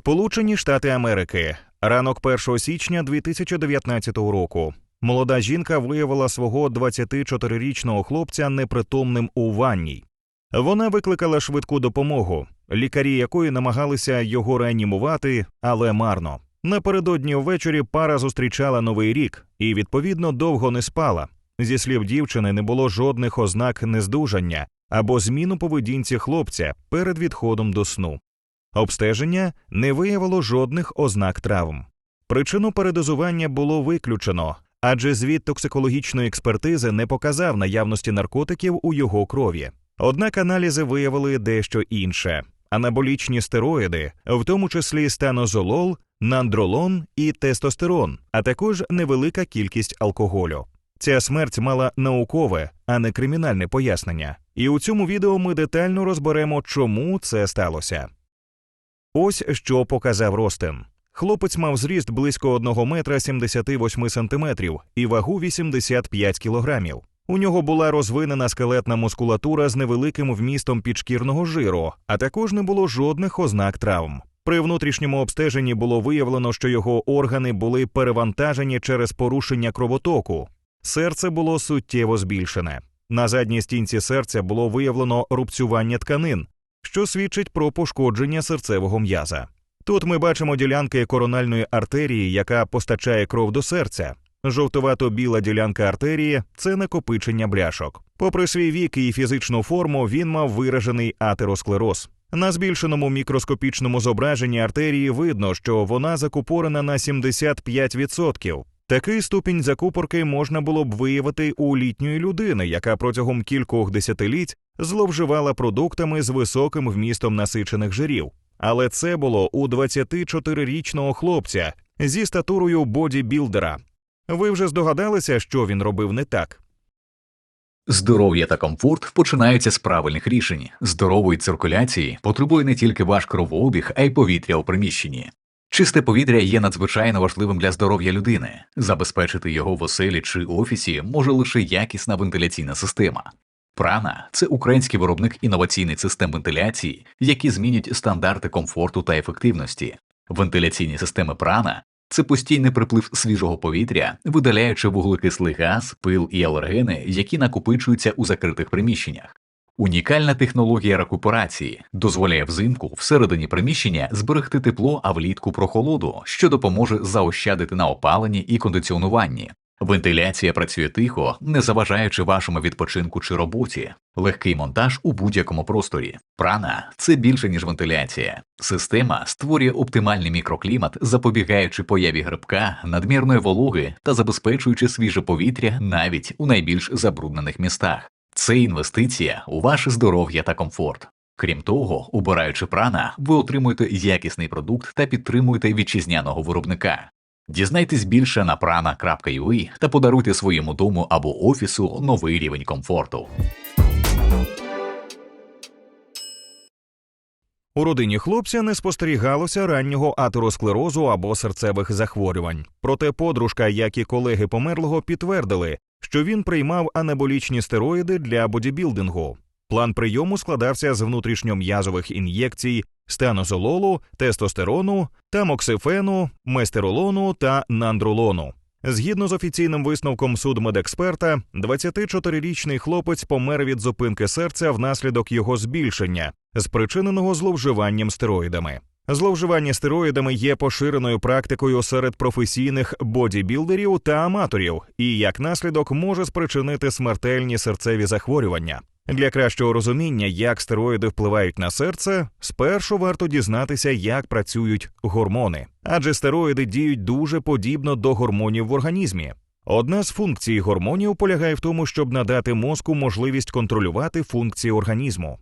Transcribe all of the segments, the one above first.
Сполучені Штати Америки. Ранок 1 січня 2019 року. Молода жінка виявила свого 24-річного хлопця непритомним у ванній. Вона викликала швидку допомогу, лікарі якої намагалися його реанімувати, але марно. Напередодні ввечері пара зустрічала новий рік і, відповідно, довго не спала. Зі слів дівчини, не було жодних ознак нездужання або зміну поведінці хлопця перед відходом до сну. Обстеження не виявило жодних ознак травм. Причину передозування було виключено, адже звіт токсикологічної експертизи не показав наявності наркотиків у його крові. Однак аналізи виявили дещо інше: анаболічні стероїди, в тому числі станозолол, нандролон і тестостерон, а також невелика кількість алкоголю. Ця смерть мала наукове, а не кримінальне пояснення. І у цьому відео ми детально розберемо, чому це сталося. Ось що показав Ростин. Хлопець мав зріст близько 1 метра 78 сантиметрів і вагу 85 кілограмів. У нього була розвинена скелетна мускулатура з невеликим вмістом підшкірного жиру, а також не було жодних ознак травм. При внутрішньому обстеженні було виявлено, що його органи були перевантажені через порушення кровотоку. Серце було суттєво збільшене. На задній стінці серця було виявлено рубцювання тканин, що свідчить про пошкодження серцевого м'яза. Тут ми бачимо ділянки корональної артерії, яка постачає кров до серця. Жовтувато-біла ділянка артерії це накопичення бляшок. Попри свій вік і фізичну форму, він мав виражений атеросклероз. На збільшеному мікроскопічному зображенні артерії видно, що вона закупорена на 75%. Такий ступінь закупорки можна було б виявити у літньої людини, яка протягом кількох десятиліть зловживала продуктами з високим вмістом насичених жирів. Але це було у 24-річного хлопця зі статурою бодібілдера. Ви вже здогадалися, що він робив не так. Здоров'я та комфорт починаються з правильних рішень. Здорової циркуляції потребує не тільки ваш кровообіг, а й повітря у приміщенні. Чисте повітря є надзвичайно важливим для здоров'я людини. Забезпечити його в оселі чи офісі може лише якісна вентиляційна система. Прана це український виробник інноваційних систем вентиляції, які змінюють стандарти комфорту та ефективності. Вентиляційні системи прана це постійний приплив свіжого повітря, видаляючи вуглекислий газ, пил і алергени, які накопичуються у закритих приміщеннях. Унікальна технологія рекуперації дозволяє взимку всередині приміщення зберегти тепло, а влітку прохолоду, що допоможе заощадити на опаленні і кондиціонуванні. Вентиляція працює тихо, не заважаючи вашому відпочинку чи роботі. Легкий монтаж у будь-якому просторі. Прана це більше ніж вентиляція. Система створює оптимальний мікроклімат, запобігаючи появі грибка, надмірної вологи та забезпечуючи свіже повітря навіть у найбільш забруднених містах. Це інвестиція у ваше здоров'я та комфорт. Крім того, обираючи прана, ви отримуєте якісний продукт та підтримуєте вітчизняного виробника. Дізнайтесь більше на prana.ua та подаруйте своєму дому або офісу новий рівень комфорту. У родині хлопця не спостерігалося раннього атеросклерозу або серцевих захворювань. Проте подружка, як і колеги померлого, підтвердили, що він приймав анаболічні стероїди для бодібілдингу. План прийому складався з внутрішньом'язових ін'єкцій станозололу, тестостерону, тамоксифену, местеролону та нандролону. Згідно з офіційним висновком судмедексперта, 24-річний хлопець помер від зупинки серця внаслідок його збільшення, спричиненого зловживанням стероїдами. Зловживання стероїдами є поширеною практикою серед професійних бодібілдерів та аматорів, і як наслідок може спричинити смертельні серцеві захворювання. Для кращого розуміння, як стероїди впливають на серце, спершу варто дізнатися, як працюють гормони, адже стероїди діють дуже подібно до гормонів в організмі. Одна з функцій гормонів полягає в тому, щоб надати мозку можливість контролювати функції організму.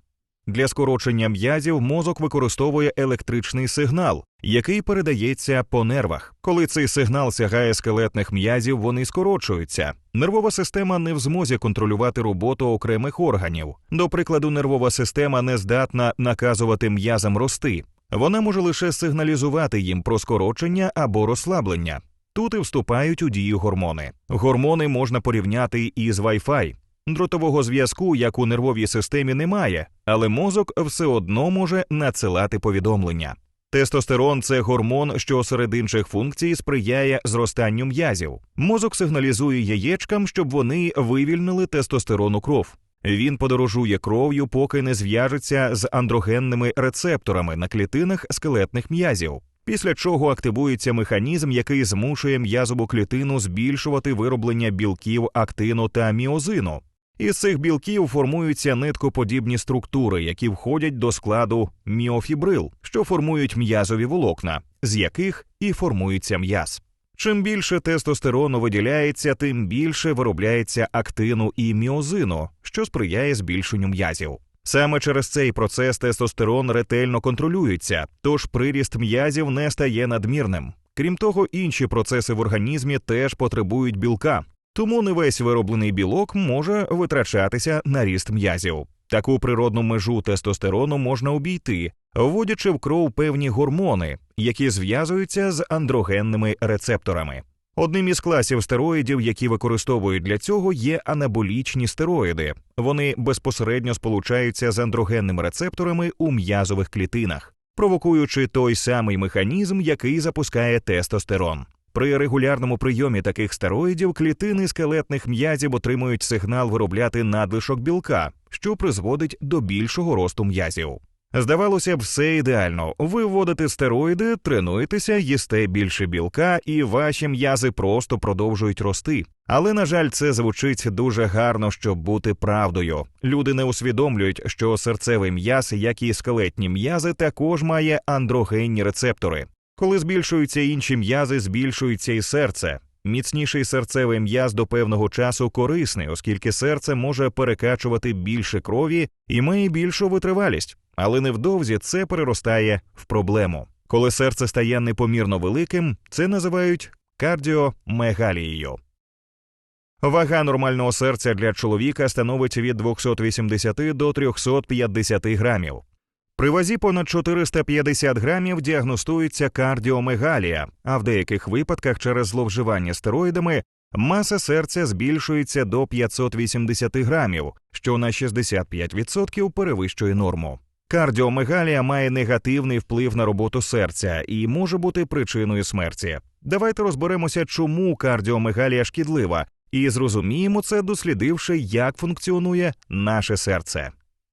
Для скорочення м'язів мозок використовує електричний сигнал, який передається по нервах. Коли цей сигнал сягає скелетних м'язів, вони скорочуються. Нервова система не в змозі контролювати роботу окремих органів. До прикладу, нервова система не здатна наказувати м'язам рости. Вона може лише сигналізувати їм про скорочення або розслаблення. Тут і вступають у дію гормони. Гормони можна порівняти із Wi-Fi. Дротового зв'язку, як у нервовій системі, немає, але мозок все одно може надсилати повідомлення. Тестостерон це гормон, що серед інших функцій сприяє зростанню м'язів. Мозок сигналізує яєчкам, щоб вони вивільнили тестостерон у кров. Він подорожує кров'ю, поки не зв'яжеться з андрогенними рецепторами на клітинах скелетних м'язів, після чого активується механізм, який змушує м'язову клітину збільшувати вироблення білків актину та міозину. Із цих білків формуються ниткоподібні структури, які входять до складу міофібрил, що формують м'язові волокна, з яких і формується м'яз. Чим більше тестостерону виділяється, тим більше виробляється актину і міозину, що сприяє збільшенню м'язів. Саме через цей процес тестостерон ретельно контролюється, тож приріст м'язів не стає надмірним. Крім того, інші процеси в організмі теж потребують білка, тому не весь вироблений білок може витрачатися на ріст м'язів. Таку природну межу тестостерону можна обійти, вводячи в кров певні гормони, які зв'язуються з андрогенними рецепторами. Одним із класів стероїдів, які використовують для цього, є анаболічні стероїди. Вони безпосередньо сполучаються з андрогенними рецепторами у м'язових клітинах, провокуючи той самий механізм, який запускає тестостерон. При регулярному прийомі таких стероїдів клітини скелетних м'язів отримують сигнал виробляти надлишок білка, що призводить до більшого росту м'язів. Здавалося б, все ідеально. Ви вводите стероїди, тренуєтеся, їсте більше білка, і ваші м'язи просто продовжують рости. Але, на жаль, це звучить дуже гарно, щоб бути правдою. Люди не усвідомлюють, що серцевий м'яз, як і скелетні м'язи, також має андрогенні рецептори. Коли збільшуються інші м'язи, збільшується і серце. Міцніший серцевий м'яз до певного часу корисний, оскільки серце може перекачувати більше крові і має більшу витривалість, але невдовзі це переростає в проблему. Коли серце стає непомірно великим, це називають кардіомегалією. Вага нормального серця для чоловіка становить від 280 до 350 грамів. При вазі понад 450 грамів діагностується кардіомегалія, а в деяких випадках через зловживання стероїдами маса серця збільшується до 580 грамів, що на 65% перевищує норму. Кардіомегалія має негативний вплив на роботу серця і може бути причиною смерті. Давайте розберемося, чому кардіомегалія шкідлива, і зрозуміємо це, дослідивши, як функціонує наше серце.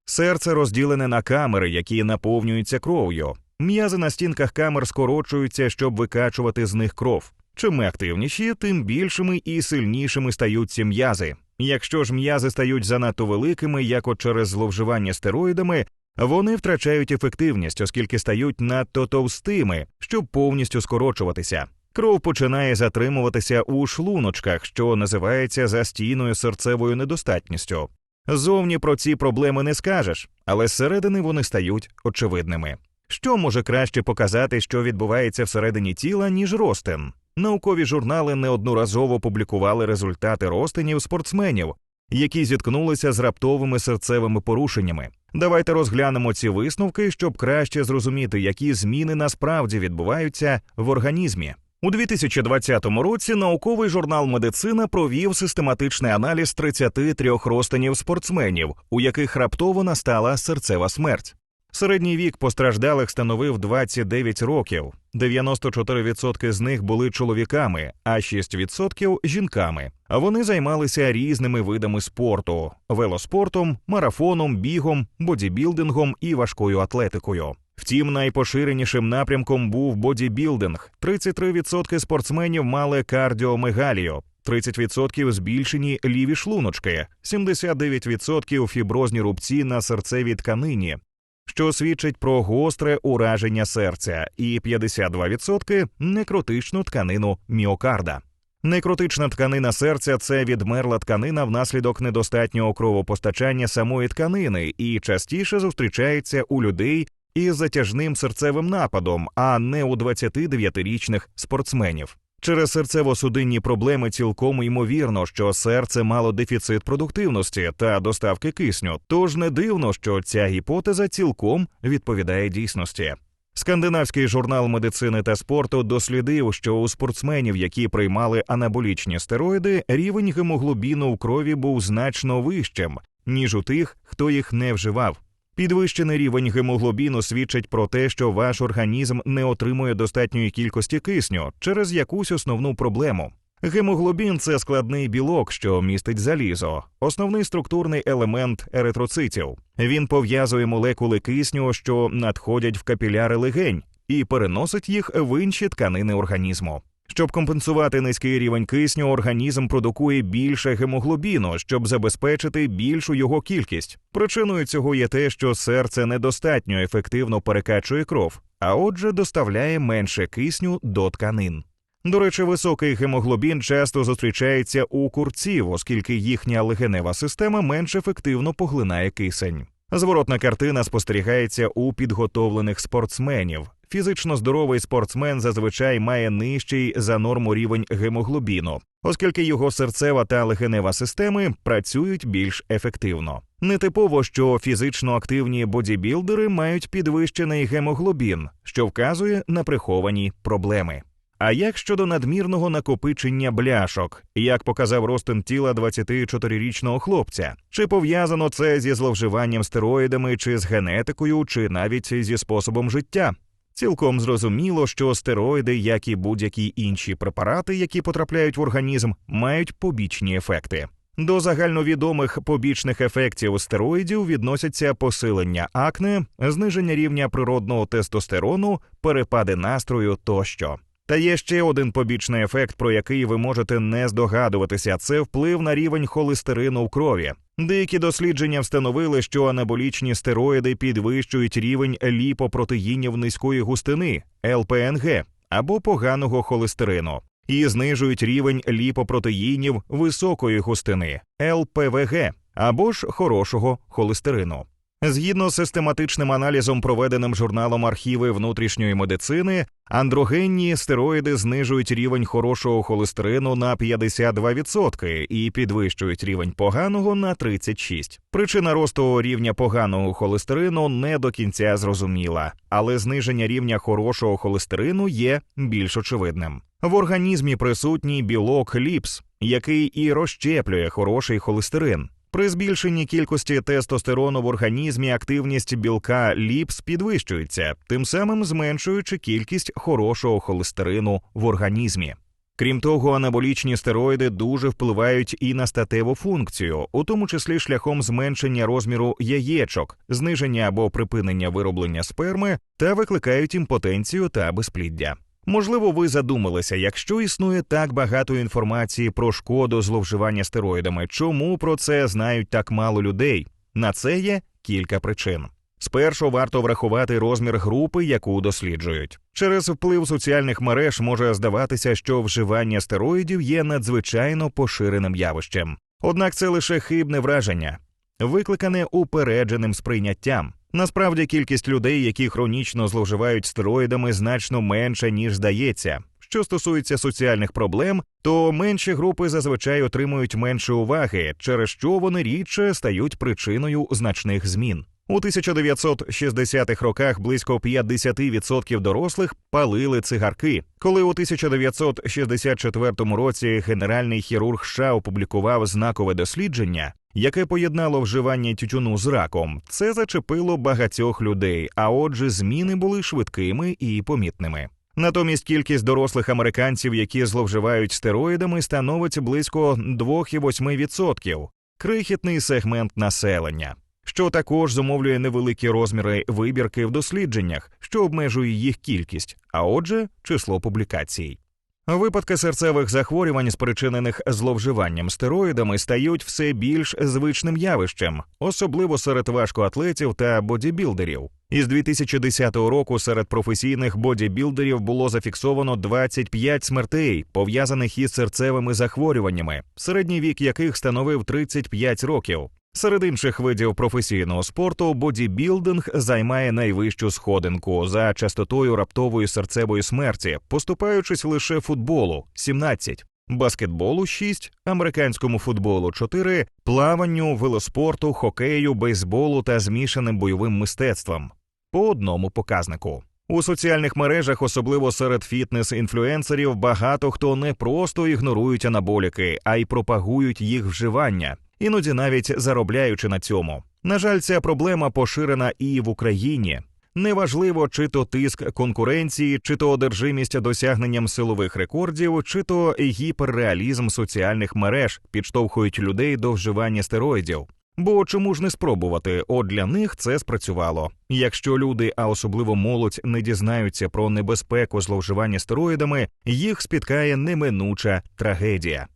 Серце розділене на камери, які наповнюються кров'ю. М'язи на стінках камер скорочуються, щоб викачувати з них кров. Чим активніші, тим більшими і сильнішими стають ці м'язи. Якщо ж м'язи стають занадто великими, як от через зловживання стероїдами, вони втрачають ефективність, оскільки стають надто товстими, щоб повністю скорочуватися. Кров починає затримуватися у шлуночках, що називається застійною серцевою недостатністю. Зовні про ці проблеми не скажеш, але зсередини вони стають очевидними. Що може краще показати, що відбувається всередині тіла, ніж ростин? Наукові журнали неодноразово публікували результати розтинів спортсменів, які зіткнулися з раптовими серцевими порушеннями. Давайте розглянемо ці висновки, щоб краще зрозуміти, які зміни насправді відбуваються в організмі. У 2020 році науковий журнал Медицина провів систематичний аналіз 33 розтинів спортсменів, у яких раптово настала серцева смерть. Середній вік постраждалих становив 29 років. 94% з них були чоловіками, а 6% – жінками. Вони займалися різними видами спорту: велоспортом, марафоном, бігом, бодібілдингом і важкою атлетикою. Втім, найпоширенішим напрямком був бодібілдинг. 33% спортсменів мали кардіомегалію, 30% збільшені ліві шлуночки, 79% фіброзні рубці на серцевій тканині, що свідчить про гостре ураження серця, і 52% некротичну тканину міокарда. Некротична тканина серця це відмерла тканина внаслідок недостатнього кровопостачання самої тканини і частіше зустрічається у людей із затяжним серцевим нападом, а не у 29-річних спортсменів. Через серцево-судинні проблеми цілком ймовірно, що серце мало дефіцит продуктивності та доставки кисню, тож не дивно, що ця гіпотеза цілком відповідає дійсності. Скандинавський журнал медицини та спорту дослідив, що у спортсменів, які приймали анаболічні стероїди, рівень гемоглобіну в крові був значно вищим, ніж у тих, хто їх не вживав. Підвищений рівень гемоглобіну свідчить про те, що ваш організм не отримує достатньої кількості кисню через якусь основну проблему. Гемоглобін це складний білок, що містить залізо, основний структурний елемент еритроцитів. Він пов'язує молекули кисню, що надходять в капіляри легень, і переносить їх в інші тканини організму. Щоб компенсувати низький рівень кисню, організм продукує більше гемоглобіну, щоб забезпечити більшу його кількість. Причиною цього є те, що серце недостатньо ефективно перекачує кров, а отже, доставляє менше кисню до тканин. До речі, високий гемоглобін часто зустрічається у курців, оскільки їхня легенева система менш ефективно поглинає кисень. Зворотна картина спостерігається у підготовлених спортсменів. Фізично здоровий спортсмен зазвичай має нижчий за норму рівень гемоглобіну, оскільки його серцева та легенева системи працюють більш ефективно. Нетипово, що фізично активні бодібілдери мають підвищений гемоглобін, що вказує на приховані проблеми. А як щодо надмірного накопичення бляшок, як показав розтин тіла 24-річного хлопця, чи пов'язано це зі зловживанням стероїдами, чи з генетикою, чи навіть зі способом життя? Цілком зрозуміло, що стероїди, як і будь-які інші препарати, які потрапляють в організм, мають побічні ефекти. До загальновідомих побічних ефектів стероїдів відносяться посилення акне, зниження рівня природного тестостерону, перепади настрою тощо. Та є ще один побічний ефект, про який ви можете не здогадуватися: це вплив на рівень холестерину в крові. Деякі дослідження встановили, що анаболічні стероїди підвищують рівень ліпопротеїнів низької густини ЛПНГ або поганого холестерину і знижують рівень ліпопротеїнів високої густини ЛПВГ або ж хорошого холестерину. Згідно з систематичним аналізом, проведеним журналом архіви внутрішньої медицини, андрогенні стероїди знижують рівень хорошого холестерину на 52% і підвищують рівень поганого на 36%. Причина росту рівня поганого холестерину не до кінця зрозуміла, але зниження рівня хорошого холестерину є більш очевидним. В організмі присутній білок ліпс, який і розщеплює хороший холестерин. При збільшенні кількості тестостерону в організмі активність білка ліпс підвищується, тим самим зменшуючи кількість хорошого холестерину в організмі. Крім того, анаболічні стероїди дуже впливають і на статеву функцію, у тому числі шляхом зменшення розміру яєчок, зниження або припинення вироблення сперми та викликають імпотенцію та безпліддя. Можливо, ви задумалися, якщо існує так багато інформації про шкоду зловживання стероїдами, чому про це знають так мало людей? На це є кілька причин. Спершу варто врахувати розмір групи, яку досліджують. Через вплив соціальних мереж може здаватися, що вживання стероїдів є надзвичайно поширеним явищем. Однак це лише хибне враження, викликане упередженим сприйняттям. Насправді кількість людей, які хронічно зловживають стероїдами, значно менша, ніж здається. Що стосується соціальних проблем, то менші групи зазвичай отримують менше уваги, через що вони рідше стають причиною значних змін. У 1960-х роках близько 50% дорослих палили цигарки. Коли у 1964 році генеральний хірург США опублікував знакове дослідження, яке поєднало вживання тютюну з раком, це зачепило багатьох людей, а отже, зміни були швидкими і помітними. Натомість кількість дорослих американців, які зловживають стероїдами, становить близько 2,8%. крихітний сегмент населення, що також зумовлює невеликі розміри вибірки в дослідженнях, що обмежує їх кількість, а отже, число публікацій. Випадки серцевих захворювань, спричинених зловживанням стероїдами, стають все більш звичним явищем, особливо серед важкоатлетів та бодібілдерів. Із 2010 року серед професійних бодібілдерів було зафіксовано 25 смертей, пов'язаних із серцевими захворюваннями, середній вік яких становив 35 років. Серед інших видів професійного спорту бодібілдинг займає найвищу сходинку за частотою раптової серцевої смерті, поступаючись лише футболу 17, баскетболу 6, американському футболу 4, плаванню, велоспорту, хокею, бейсболу та змішаним бойовим мистецтвом по одному показнику. У соціальних мережах, особливо серед фітнес-інфлюенсерів, багато хто не просто ігнорують анаболіки, а й пропагують їх вживання іноді навіть заробляючи на цьому. На жаль, ця проблема поширена і в Україні. Неважливо, чи то тиск конкуренції, чи то одержимість досягненням силових рекордів, чи то гіперреалізм соціальних мереж підштовхують людей до вживання стероїдів. Бо чому ж не спробувати? От для них це спрацювало. Якщо люди, а особливо молодь, не дізнаються про небезпеку зловживання стероїдами, їх спіткає неминуча трагедія.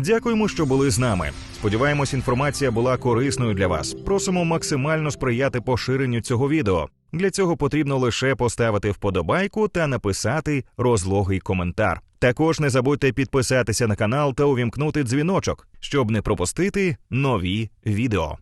Дякуємо, що були з нами. Сподіваємось, інформація була корисною для вас. Просимо максимально сприяти поширенню цього відео. Для цього потрібно лише поставити вподобайку та написати розлогий коментар. Також не забудьте підписатися на канал та увімкнути дзвіночок, щоб не пропустити нові відео.